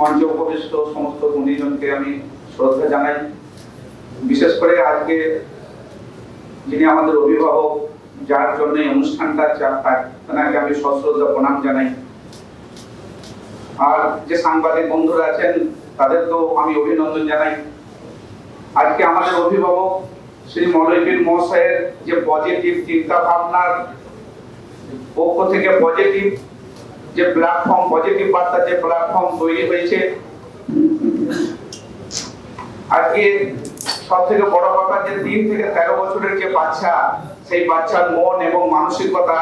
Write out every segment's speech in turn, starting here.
মঞ্চে সমস্ত গুণীজনকে আমি শ্রদ্ধা জানাই। বিশেষ করে আজকে যিনি আমাদের অভিভাবক, যার জন্য অনুষ্ঠানটা তাকে আমি সশ্রদ্ধা প্রণাম জানাই। আর যে সাংবাদিক বন্ধুরা আছেন তাদের তো আমি অভিনন্দন জানাই। আজকে আমাদের অভিভাবক শ্রী মৌলবীর মহাশয়ের যে পজিটিভ চিন্তা ভাবনার পক্ষ থেকে পজিটিভ যে প্ল্যাটফর্ম পজিটিভ বার্তা যে প্ল্যাটফর্ম তৈরি হয়েছে। আজকে সব থেকে বড় কথা যে তিন থেকে তেরো বছরের যে বাচ্চা, সেই বাচ্চার মন এবং মানসিকতা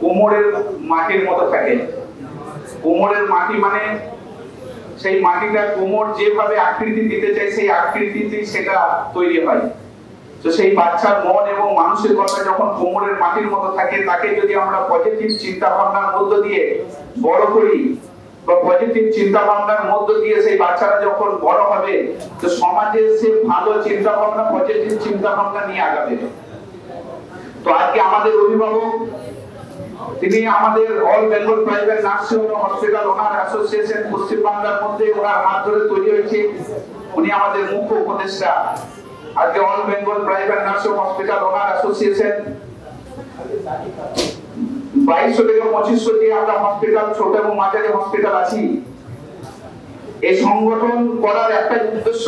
কোমরের মাটির মতো থাকে। কোমরের মাটি মানে সেই মাটিটা কোমর যেভাবে আকৃতি দিতে চায়, সেই আকৃতিতে সেটা তৈরি হয়। তো সেই বাচ্চার মন এবং মানসিকতা যখন কোমরের মাটির মতো থাকে, তাকে যদি আমরা পজিটিভ চিন্তা ভাবনার মধ্য দিয়ে বড় করি, বা পজিটিভ চিন্তা ভাবনার মধ্য দিয়ে সেই বাচ্চারা যখন বড় হবে, তো সমাজে সে ভালো চিন্তা ভাবনা পজিটিভ চিন্তা ভাবনা নিয়ে আগাবে। তো আজকে আমাদের অভিভাবক, তিনি আমাদের all Bengal private nursing hospital owner association পশ্চিমবাংলার মধ্যে ওনার হাত ধরে তৈরি হয়েছে। উনি আমাদের মুখ্য উপদেষ্টা। আজকে all Bengal private nursing hospital owner association. বাইশশো থেকে পঁচিশশো যে আমরা হসপিটাল, ছোট এবং মাঝারি হসপিটাল আছি, এই সংগঠন করার একটা উদ্দেশ্য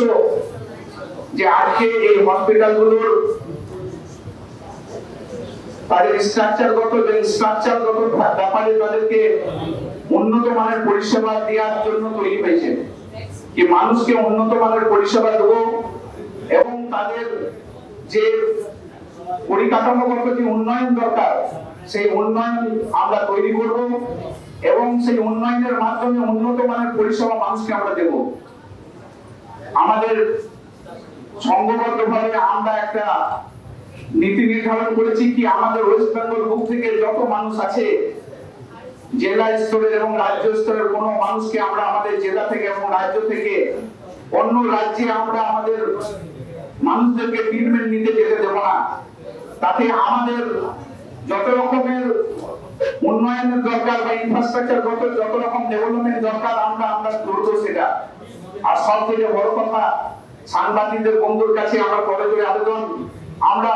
যে আজকে এই হসপিটালগুলোর তাদের স্ট্রাকচারগত এবং স্ট্রাকচারগত ব্যাপারে তাদেরকে উন্নত মানের পরিষেবা দেওয়ার জন্য তৈরি হয়েছে। কি মানুষকে উন্নত মানের পরিষেবা দেবো? যে পরিকাঠামোগত যে উন্নয়ন দরকার, সেই উন্নয়ন আমরা তৈরি করব এবং সেই উন্নয়নের মাধ্যমে উন্নত মানের পরিষেবা মানুষকে আমরা দেব। আমাদের সংঘবদ্ধভাবে আমরা একটা নীতি নির্ধারণ করেছি কি আমাদের ওয়েস্ট বেঙ্গল বুক থেকে যত মানুষ আছে, জেলা স্তরের এবং রাজ্য স্তরের কোন মানুষকে আমরা আমাদের জেলা থেকে এবং রাজ্য থেকে অন্য রাজ্যে আমরা আমাদের মানুষদেরকে ট্রিটমেন্ট নিতে যেতে দেব না। তাতে আমাদের যত রকমের উন্নয়নের দরকার বা ইনফ্রাস্ট্রাকচার যত রকম ডেভেলপমেন্ট দরকার, আমরা আমরা করব সেটা। আর সব থেকে বড় কথা, সাংবাদিকদের বন্ধুর কাছে আমরা করে আবেদন, আমরা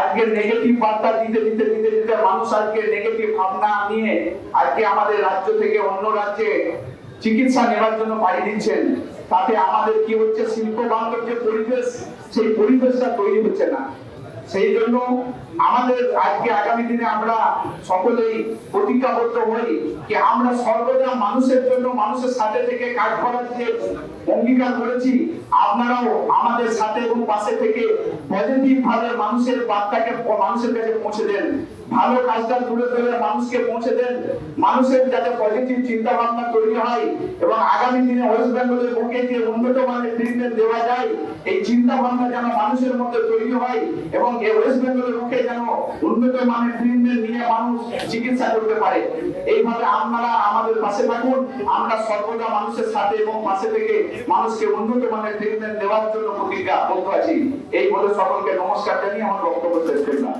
আজকে নেগেটিভ বার্তা দিতে দিতে দিতে দিতে মানুষ আজকে নেগেটিভ ভাবনা নিয়ে আজকে আমাদের রাজ্য থেকে অন্য রাজ্যে চিকিৎসা নেওয়ার জন্য পাড়ি দিচ্ছেন। তাতে আমাদের কি হচ্ছে? শিল্প বান্ধব যে পরিবেশ, সেই পরিবেশটা তৈরি হচ্ছে না। সেই জন্য আমাদের আজকে আগামী দিনে আমরা সকলেই প্রতিজ্ঞাবদ্ধ হই যে আমরা সর্বদা মানুষের জন্য, মানুষের সাথে থেকে কাজ করার যে অঙ্গীকার করেছি, আপনারাও আমাদের সাথে এবং পাশে থেকে পজিটিভ ভাবে মানুষের বার্তাকে, মানুষের কাছে পৌঁছে দেন। ভালো কাজটা তুলে ধরে মানুষকে পৌঁছে দেন। মানুষের যাতে পজিটিভ চিন্তা ভাবনা তৈরি হয় এবং আগামী দিনে ওয়েস্ট বেঙ্গলের বুকে যে উন্নত মানের ট্রিটমেন্ট দেওয়া যায়, এই চিন্তা ভাবনা যেন মানুষের মধ্যে তৈরি হয় এবং এই ওয়েস্ট বেঙ্গলের বুকে যেন উন্নত মানের ট্রিটমেন্ট নিয়ে মানুষ চিকিৎসা করতে পারে। এইভাবে আপনারা আমাদের পাশে থাকুন। আমরা সর্বদা মানুষের সাথে এবং পাশে থেকে মানুষকে উন্নত মানের ট্রিটমেন্ট দেওয়ার জন্য প্রতিজ্ঞাবদ্ধ আছি। এই বলে সকলকে নমস্কার জানিয়ে আমার বক্তব্য শেষ করলাম।